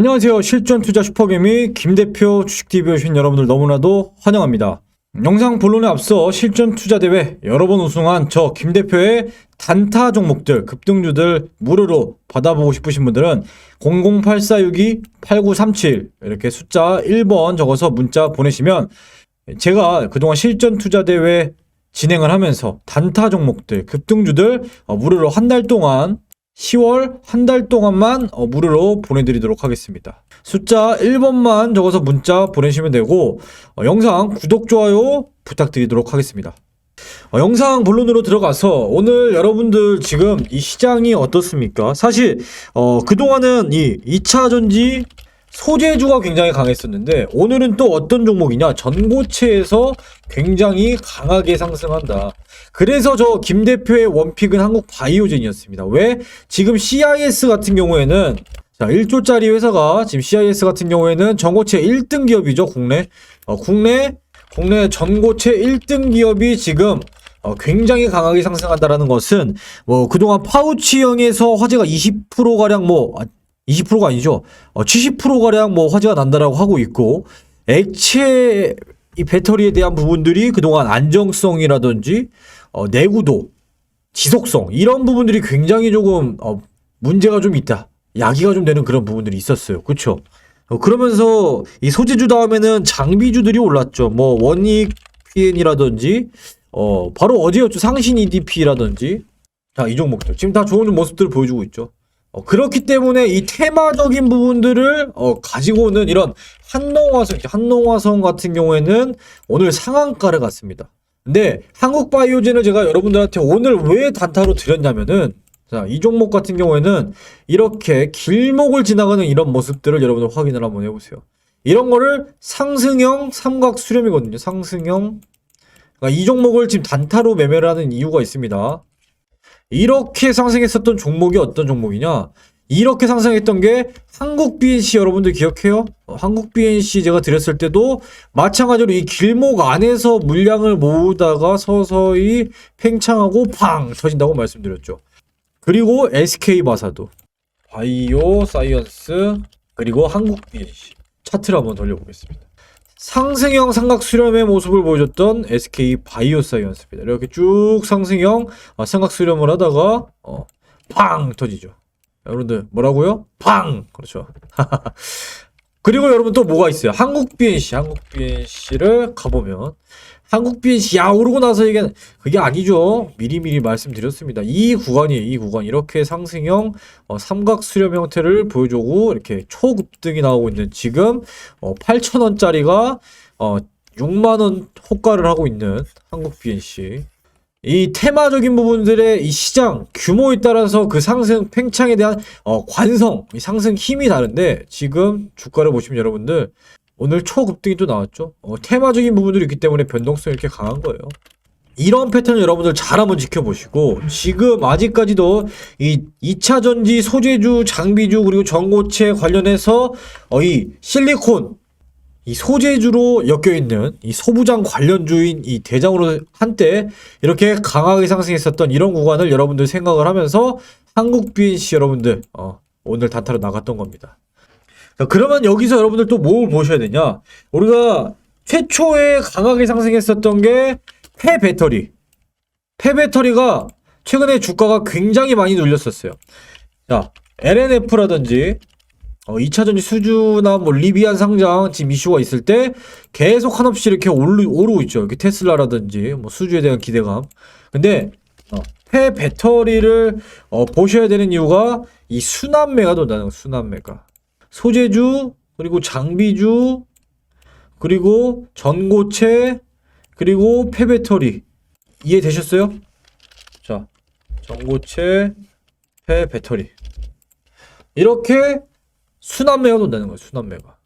안녕하세요. 실전 투자 슈퍼개미 김 대표 주식TV 오신 여러분들 너무나도 환영합니다. 영상 본론에 앞서 실전 투자 대회 여러 번 우승한 저 김 대표의 단타 종목들, 급등주들 무료로 받아보고 싶으신 분들은 0084628937 이렇게 숫자 1번 적어서 문자 보내시면 제가 그동안 실전 투자 대회 진행을 하면서 단타 종목들, 급등주들 어, 무료로 한 달 동안 10월 한 달 동안만 어, 무료로 보내드리도록 하겠습니다. 숫자 1번만 적어서 문자 보내시면 되고 어, 영상 구독, 좋아요 부탁드리도록 하겠습니다. 어, 영상 본론으로 들어가서 오늘 여러분들 지금 이 시장이 어떻습니까? 사실 어, 그동안은 이 2차 전지 소재주가 굉장히 강했었는데 오늘은 또 어떤 종목이냐 전고체에서 굉장히 강하게 상승한다. 그래서 저 김 대표의 원픽은 한국 바이오젠이었습니다. 왜? 지금 CIS 같은 경우에는 자 1조짜리 회사가 지금 CIS 같은 경우에는 전고체 1등 기업이죠 국내 어, 국내 국내 전고체 1등 기업이 지금 어, 굉장히 강하게 상승한다라는 것은 뭐 그동안 파우치형에서 화재가 20% 가량 뭐 아, 20%가 아니죠. 어, 70% 가량 뭐 화재가 난다라고 하고 있고 액체 이 배터리에 대한 부분들이 그동안 안정성이라든지 어, 내구도, 지속성 이런 부분들이 굉장히 조금 어, 문제가 좀 있다. 야기가 좀 되는 그런 부분들이 있었어요. 그렇죠? 어, 그러면서 이 소재주 다음에는 장비주들이 올랐죠. 뭐 원익 PN이라든지 어 바로 어제였죠. 상신 EDP라든지 자, 이 종목들 지금 다 좋은 모습들을 보여주고 있죠. 어, 그렇기 때문에 이 테마적인 부분들을 어, 가지고 오는 이런 한농화성, 한농화성 같은 경우에는 오늘 상한가를 갔습니다. 근데 한국바이오젠을 제가 여러분들한테 오늘 왜 단타로 드렸냐면은 자, 이 종목 같은 경우에는 이렇게 길목을 지나가는 이런 모습들을 여러분들 확인을 한번 해보세요. 이런 거를 상승형 삼각 수렴이거든요. 상승형. 그러니까 이 종목을 지금 단타로 매매를 하는 이유가 있습니다. 이렇게 상승했었던 종목이 어떤 종목이냐? 이렇게 상승했던 게 한국 BNC 여러분들 기억해요? 어, 한국 BNC 제가 드렸을 때도 마찬가지로 이 길목 안에서 물량을 모으다가 서서히 팽창하고 팡 터진다고 말씀드렸죠. 그리고 SK 바사도 바이오 사이언스 그리고 한국 BNC 차트를 한번 돌려보겠습니다. 상승형 삼각 수렴의 모습을 보여줬던 SK 바이오사이언스입니다. 이렇게 쭉 상승형 어, 삼각 수렴을 하다가 어, 팡 터지죠. 여러분들 뭐라고요? 팡 그렇죠. 그리고 여러분 또 뭐가 있어요? 한국 BNC, 한국 BNC를 가보면 한국 BNC 야 오르고 나서 이게 그게 아니죠. 미리미리 말씀드렸습니다. 이 구간이에요. 이 구간 이렇게 상승형 어, 삼각 수렴 형태를 보여주고 이렇게 초급등이 나오고 있는 지금 어, 8,000원짜리가 어, 6만 원 호가를 하고 있는 한국 BNC. 이 테마적인 부분들의 이 시장 규모에 따라서 그 상승 팽창에 대한 어, 관성, 이 상승 힘이 다른데 지금 주가를 보시면 여러분들 오늘 초급등이 또 나왔죠. 어, 테마적인 부분들이 있기 때문에 변동성이 이렇게 강한 거예요. 이런 패턴을 여러분들 잘 한번 지켜보시고 지금 아직까지도 이 2차 전지 소재주, 장비주 그리고 전고체 관련해서 어, 이 실리콘 이 소재주로 엮여 있는 이 소부장 관련주인 이 대장으로 한때 이렇게 강하게 상승했었던 이런 구간을 여러분들 생각을 하면서 한국 BNC 여러분들 어, 오늘 단타로 나갔던 겁니다. 자, 그러면 여기서 여러분들 또 뭘 보셔야 되냐? 우리가 최초에 강하게 상승했었던 게 폐배터리. 폐배터리가 최근에 주가가 굉장히 많이 눌렸었어요. 자, LNF라든지 어, 2차 전지 수주나 뭐 리비안 상장 지금 이슈가 있을 때 계속 한없이 이렇게 오르, 오르고 있죠. 이렇게 테슬라라든지 뭐 수주에 대한 기대감. 근데 어, 폐 배터리를 어, 보셔야 되는 이유가 이 순환매가 돈다는 거, 순환매가. 소재주 그리고 장비주 그리고 전고체 그리고 폐배터리 이해되셨어요? 자, 전고체 폐배터리 이렇게 순환매가 돈다는 거예요. 순환매가.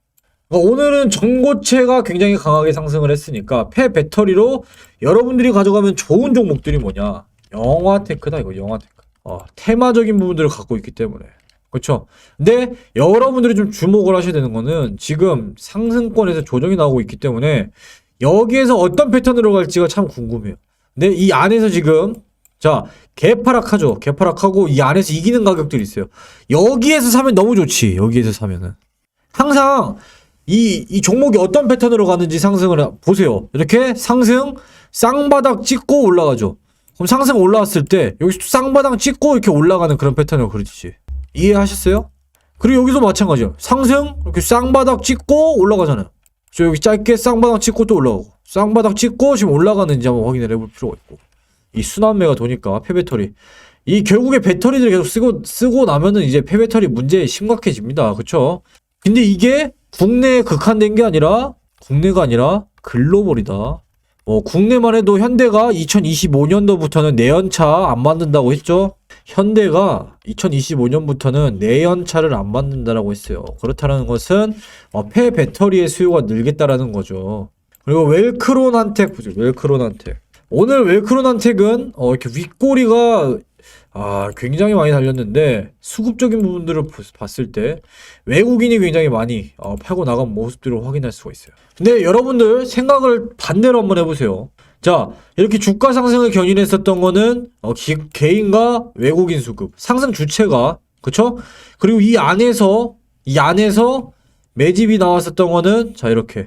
그러니까 오늘은 전고체가 굉장히 강하게 상승을 했으니까 폐배터리로 여러분들이 가져가면 좋은 종목들이 뭐냐? 영화테크다 이거 영화테크. 어, 테마적인 부분들을 갖고 있기 때문에. 그렇죠. 근데 여러분들이 좀 주목을 하셔야 되는 거는 지금 상승권에서 조정이 나오고 있기 때문에 여기에서 어떤 패턴으로 갈지가 참 궁금해요. 근데 이 안에서 지금 자 개파락하죠. 개파락하고 이 안에서 이기는 가격들이 있어요. 여기에서 사면 너무 좋지. 여기에서 사면은 항상 이, 이 종목이 어떤 패턴으로 가는지 상승을 하- 보세요. 이렇게 상승, 쌍바닥 찍고 올라가죠. 그럼 상승 올라왔을 때 여기서 또 쌍바닥 찍고 이렇게 올라가는 그런 패턴으로 그리지. 이 해하셨어요? 그리고 여기서 마찬가지예요. 상승, 이렇게 쌍바닥 찍고 올라가잖아요. 저 여기 짧게 쌍바닥 찍고 또 올라가고 쌍바닥 찍고 지금 올라가는지 한번 확인을 해볼 필요가 있고 이 순환매가 도니까 폐배터리 이 결국에 배터리들 계속 쓰고 쓰고 나면은 이제 폐배터리 문제 심각해집니다. 그쵸? 근데 이게 국내에 극한된 게 아니라 국내가 아니라 글로벌이다. 뭐 국내만 해도 현대가 2025년도부터는 내연차 안 만든다고 했죠. 현대가 2025년부터는 내연차를 안 만든다라고 했어요. 그렇다는 것은 어, 폐 배터리의 수요가 늘겠다라는 거죠. 그리고 웰크론한텍 보죠. 웰크론한텍. 오늘 웰크론한텍은 어, 이렇게 윗꼬리가 아, 굉장히 많이 달렸는데 수급적인 부분들을 보- 봤을 때 외국인이 굉장히 많이 어, 팔고 나간 모습들을 확인할 수가 있어요. 근데 여러분들 생각을 반대로 한번 해보세요. 자, 이렇게 주가 상승을 견인했었던 거는 어, 기- 개인과 외국인 수급 상승 주체가 그쵸? 그리고 이 안에서 이 안에서 매집이 나왔었던 거는 자 이렇게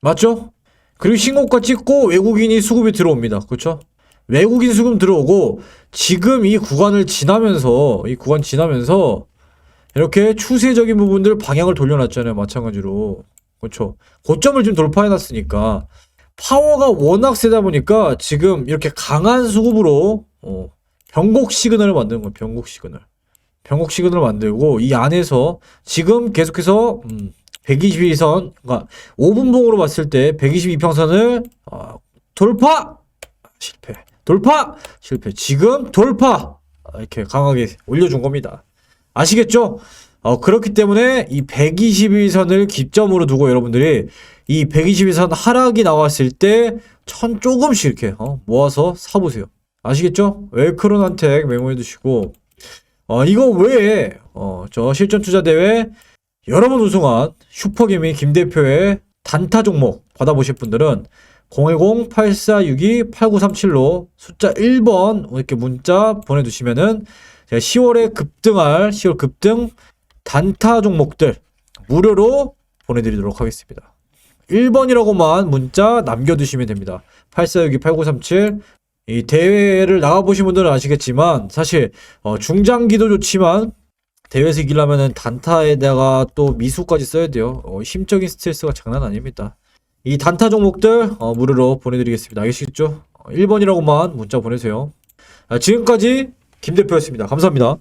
맞죠? 그리고 신고가 찍고 외국인이 수급이 들어옵니다. 그쵸? 외국인 수급 들어오고 지금 이 구간을 지나면서 이 구간 지나면서 이렇게 추세적인 부분들 방향을 돌려놨잖아요. 마찬가지로 그렇죠. 고점을 지금 돌파해놨으니까 파워가 워낙 세다 보니까 지금 이렇게 강한 수급으로 어, 변곡 시그널을 만드는 거예요. 변곡 시그널. 변곡 시그널을 만들고 이 안에서 지금 계속해서 음, 122선 그러니까 5분봉으로 봤을 때 122평선을 어, 돌파 실패 돌파 실패 지금 돌파 아, 이렇게 강하게 올려준 겁니다 아시겠죠? 어, 그렇기 때문에 이 122선을 기점으로 두고 여러분들이 이 122선 하락이 나왔을 때 천 조금씩 이렇게 어, 모아서 사보세요 아시겠죠? 웰크론한텍 메모해 두시고 어, 이거 외에 어, 저 실전 투자 대회 여러 번 우승한 슈퍼게미 김 대표의 단타 종목 받아보실 분들은 010-8462-8937로 숫자 1번 이렇게 문자 보내두시면은 제가 10월에 급등할 10월 급등 단타 종목들 무료로 보내드리도록 하겠습니다. 1번이라고만 문자 남겨두시면 됩니다. 8462-8937 이 대회를 나가보신 분들은 아시겠지만 사실 어, 중장기도 좋지만 대회에서 이기려면은 단타에다가 또 미수까지 써야 돼요. 어, 힘적인 스트레스가 장난 아닙니다. 이 단타 종목들 어, 무료로 보내드리겠습니다. 어, 1번이라고만 문자 보내세요. 아, 지금까지 김 대표였습니다. 감사합니다.